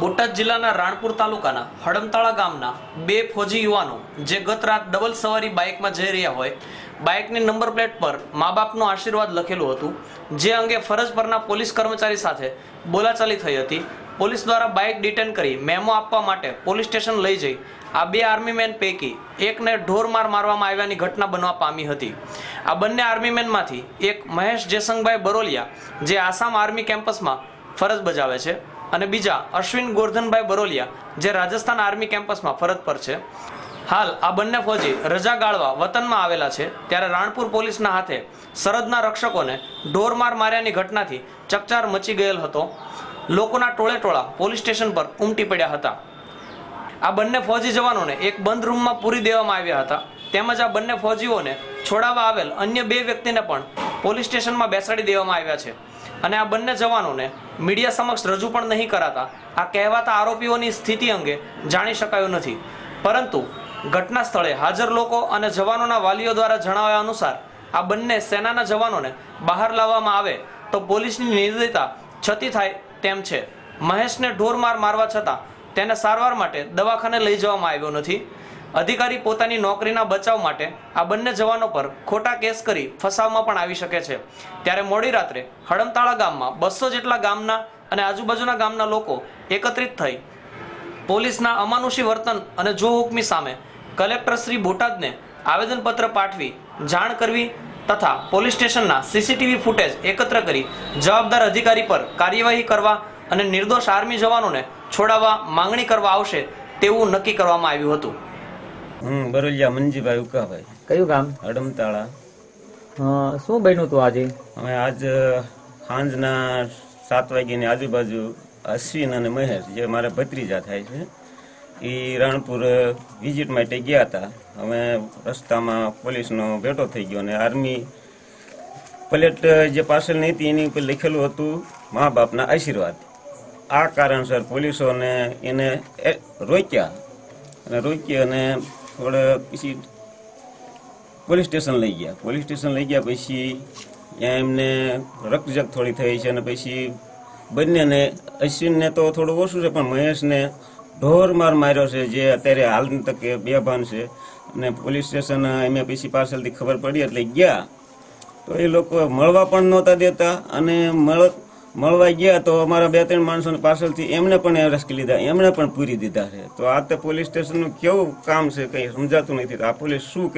બોટાદ જિલ્લાના રાણપુર તાલુકાના હડમતાળા ગામના બે ફોજી યુવાનો જે ગત રાત ડબલ સવારી બાઇકમાં જઈ રહ્યા હોય, બાઇકની નંબર પ્લેટ પર મા બાપનો આશીર્વાદ લખેલું હતું, જે અંગે ફરજ પરના પોલીસ કર્મચારી સાથે બોલાચાલી થઈ હતી. પોલીસ દ્વારા બાઇક ડિટેન કરી મેમો આપવા માટે પોલીસ સ્ટેશન લઈ જઈ આ બે આર્મીમેન પૈકી એકને ઢોરમાર મારવામાં આવ્યાની ઘટના બનવા પામી હતી. આ બંને આર્મીમેનમાંથી એક મહેશ જયસંગભાઈ બરોલિયા, જે આસામ આર્મી કેમ્પસમાં ફરજ બજાવે છે. અને બીજા અશ્વિન ગોરધનભાઈ બરોલિયા, જે રાજસ્થાન આર્મી કેમ્પસમાં ફરજ પર છે. હાલ આ બંને ફોજી રજા ગાળવા વતનમાં આવેલા છે, ત્યારે રાણપુર પોલીસના હાથે સરહદના રક્ષકોને ઢોરમાર માર્યાની ઘટનાથી ચકચાર મચી ગયેલ હતો. લોકોના ટોળે ટોળા પોલીસ સ્ટેશન પર ઉમટી પડ્યા હતા. આ બંને ફૌજી જવાનોને એક બંધ રૂમમાં પૂરી દેવામાં આવ્યા હતા. તેમજ આ બંને ફૌજીઓને છોડાવવા આવેલ અન્ય બે વ્યક્તિને પણ પોલીસ સ્ટેશનમાં બેસાડી દેવામાં આવ્યા છે. અને આ બંને જવાનોને મીડિયા સમક્ષ રજૂ પણ નહીં કરાતા. આ કહેવાતા આરોપીઓની સ્થિતિ અંગે જાણી શકાયું નથી. પરંતુ ઘટના સ્થળે હાજર લોકો અને જવાનોના વાલીઓ દ્વારા જણાવ્યા અનુસાર, આ બંને સેનાના જવાનોને બહાર લાવવામાં આવે તો પોલીસની નિર્દયતા છતી થાય તેમ છે. મહેશને ઢોરમાર મારવા છતાં તેને સારવાર માટે દવાખાને લઈ જવામાં આવ્યો નથી. અધિકારી પોતાની નોકરીના બચાવ માટે આ બંને જવાનો પર ખોટા કેસ કરી ફસાવમાં પણ આવી શકે છે. ત્યારે મોડી રાત્રે હડમતાળા ગામમાં બસો જેટલા ગામના અને આજુબાજુના ગામના લોકો એકત્રિત થઈ પોલીસના અમાનુષી વર્તન અને જો હુકમી સામે કલેક્ટર શ્રી બોટાદને આવેદનપત્ર પાઠવી, જાણ કરવી તથા પોલીસ સ્ટેશનના સીસીટીવી ફૂટેજ એકત્ર કરી જવાબદાર અધિકારી પર કાર્યવાહી કરવા અને નિર્દોષ આર્મી જવાનોને છોડાવવા માંગણી કરવા આવશે તેવું નક્કી કરવામાં આવ્યું હતું. હું બરોલિયા મંજીભાઈ ઉકાભાઈ. કયું ગામ? હડમતાળા. શું બન્યું હતું આજે? અમે આજ સાંજના સાત વાગ્યાની આજુબાજુ અશ્વિન અને મહેશ જે મારા ભત્રીજા થાય છે એ રાણપુર વિઝિટ માટે ગયા હતા. અમે રસ્તામાં પોલીસનો ભેટો થઈ ગયો અને આર્મી પ્લેટ જે પાછળ હતી એની ઉપર લખેલું હતું મા બાપના આશીર્વાદ. આ કારણસર પોલીસોને એને રોક્યા. અને રોકી અને થોડે પછી પોલીસ સ્ટેશન લઈ ગયા. પોલીસ સ્ટેશન લઈ ગયા પછી ત્યાં એમને રકજક થોડી થઈ છે અને પછી બંનેને અશ્વિનને તો થોડું ઓછું છે, પણ મહેશને ઢોર માર માર્યો છે, જે અત્યારે હાલની તકે બેભાન છે. અને પોલીસ સ્ટેશન એમને પછી પાર્સલથી ખબર પડી એટલે ગયા. તો એ લોકો મળવા પણ નહોતા દેતા અને મળ મળવા ગયા તો અમારા બે ત્રણ માણસોને પાર્સલથી એમને પણ એરેસ્ટ લીધા એમને પણ પૂરી દીધા છે. તો આ તો પોલીસ સ્ટેશનનું કેવું કામ છે કંઈ સમજાતું નથી. આ પોલીસ શું